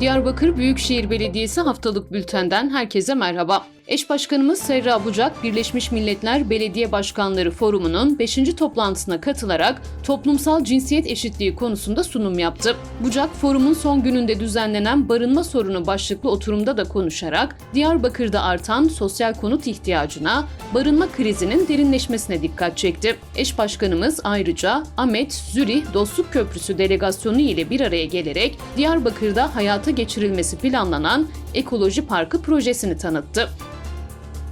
Diyarbakır Büyükşehir Belediyesi haftalık bültenden herkese merhaba. Eş Başkanımız Serra Bucak, Birleşmiş Milletler Belediye Başkanları Forumu'nun 5. toplantısına katılarak toplumsal cinsiyet eşitliği konusunda sunum yaptı. Bucak, forumun son gününde düzenlenen barınma sorunu başlıklı oturumda da konuşarak Diyarbakır'da artan sosyal konut ihtiyacına, barınma krizinin derinleşmesine dikkat çekti. Eş Başkanımız ayrıca Ahmet Zürih Dostluk Köprüsü delegasyonu ile bir araya gelerek Diyarbakır'da hayata geçirilmesi planlanan Ekoloji Parkı projesini tanıttı.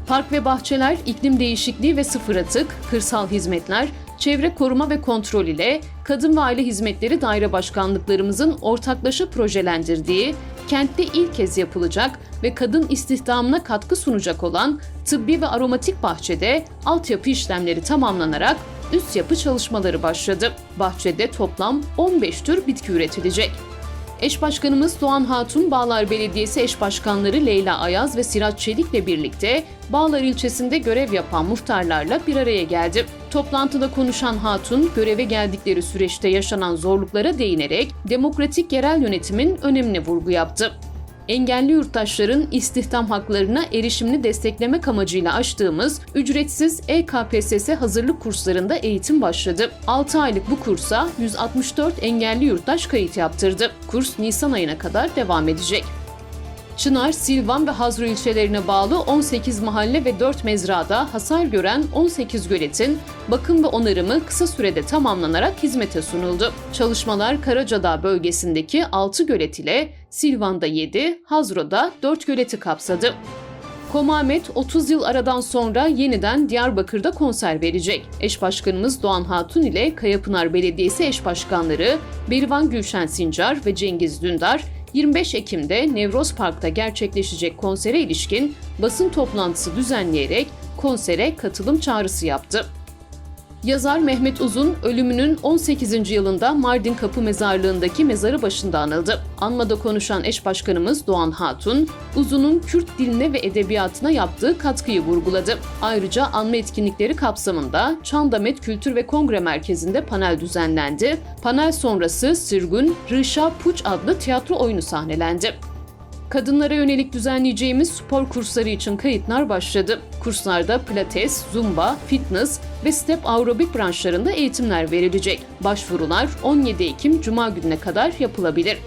Park ve bahçeler, iklim değişikliği ve sıfır atık, kırsal hizmetler, çevre koruma ve kontrol ile Kadın ve Aile Hizmetleri Daire Başkanlıklarımızın ortaklaşa projelendirdiği, kentte ilk kez yapılacak ve kadın istihdamına katkı sunacak olan tıbbi ve aromatik bahçede altyapı işlemleri tamamlanarak üst yapı çalışmaları başladı. Bahçede toplam 15 tür bitki üretilecek. Eş Başkanımız Doğan Hatun, Bağlar Belediyesi eş başkanları Leyla Ayaz ve Siraç Çelik'le birlikte Bağlar ilçesinde görev yapan muhtarlarla bir araya geldi. Toplantıda konuşan Hatun, göreve geldikleri süreçte yaşanan zorluklara değinerek demokratik yerel yönetimin önemine vurgu yaptı engelli yurttaşların istihdam haklarına erişimini desteklemek amacıyla açtığımız ücretsiz EKPSS hazırlık kurslarında eğitim başladı. 6 aylık bu kursa 164 engelli yurttaş kayıt yaptırdı. Kurs Nisan ayına kadar devam edecek. Çınar, Silvan ve Hazro ilçelerine bağlı 18 mahalle ve 4 mezrada hasar gören 18 göletin bakım ve onarımı kısa sürede tamamlanarak hizmete sunuldu. Çalışmalar Karacadağ bölgesindeki 6 gölet ile Silvan'da 7, Hazro'da 4 göleti kapsadı. Komamet 30 yıl aradan sonra yeniden Diyarbakır'da konser verecek. Eş başkanımız Doğan Hatun ile Kayapınar Belediyesi eş başkanları Berivan Gülşen Sincar ve Cengiz Dündar 25 Ekim'de Nevroz Park'ta gerçekleşecek konsere ilişkin basın toplantısı düzenleyerek konsere katılım çağrısı yaptı. Yazar Mehmet Uzun ölümünün 18. yılında Mardin Kapı Mezarlığı'ndaki mezarı başında anıldı. Anmada konuşan eş başkanımız Doğan Hatun, Uzun'un Kürt diline ve edebiyatına yaptığı katkıyı vurguladı. Ayrıca anma etkinlikleri kapsamında Çandamet Kültür ve Kongre Merkezi'nde panel düzenlendi. Panel sonrası Sirgun, Rışa Puç adlı tiyatro oyunu sahnelendi. Kadınlara yönelik düzenleyeceğimiz spor kursları için kayıtlar başladı. Kurslarda pilates, zumba, fitness ve step aerobik branşlarında eğitimler verilecek. Başvurular 17 Ekim Cuma gününe kadar yapılabilir.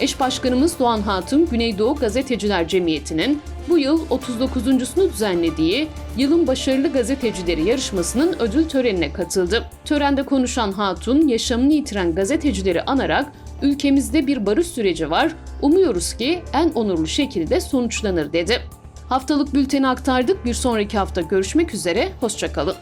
Eş Başkanımız Doğan Hatun, Güneydoğu Gazeteciler Cemiyeti'nin bu yıl 39.sunu düzenlediği Yılın Başarılı Gazetecileri yarışmasının ödül törenine katıldı. Törende konuşan Hatun, yaşamını yitiren gazetecileri anarak ülkemizde bir barış süreci var, umuyoruz ki en onurlu şekilde sonuçlanır dedi. Haftalık bülteni aktardık. Bir sonraki hafta görüşmek üzere, hoşçakalın.